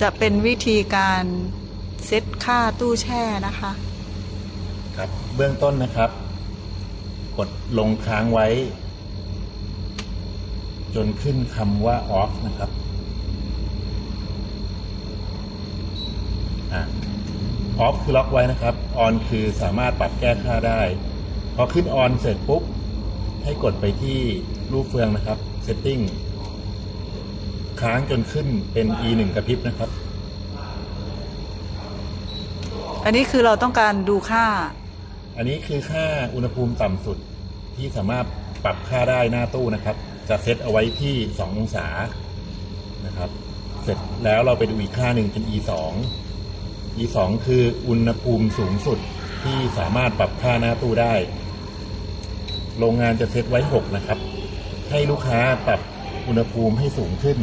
จะเป็นวิธีการเซตค่าตู้แช่นะคะ ครับเบื้องต้นนะครับ กดลงค้างไว้ จนขึ้นคำว่า off นะครับอะ off คือล็อกไว้นะครับ on คือสามารถปรับแก้ค่าได้ พอขึ้น on เสร็จปุ๊บ ให้กดไปที่รูปเฟืองนะครับ setting ค้างจนขึ้นเป็น e 1กระพริบนะครับ อันนี้คือเราต้องการดูค่า อันนี้คือค่าอุณหภูมิต่ำสุดที่สามารถปรับค่าได้หน้าตู้นะครับ จะเซตเอาไว้ที่ 2 องศานะครับ เสร็จแล้วเราไปดูอีกค่าหนึ่งเป็น e 2 e 2คืออุณหภูมิสูงสุดที่สามารถปรับค่าหน้าตู้ได้ โรงงานจะเซตไว้ 6 นะครับ ให้ลูกค้าปรับอุณหภูมิให้สูงขึ้น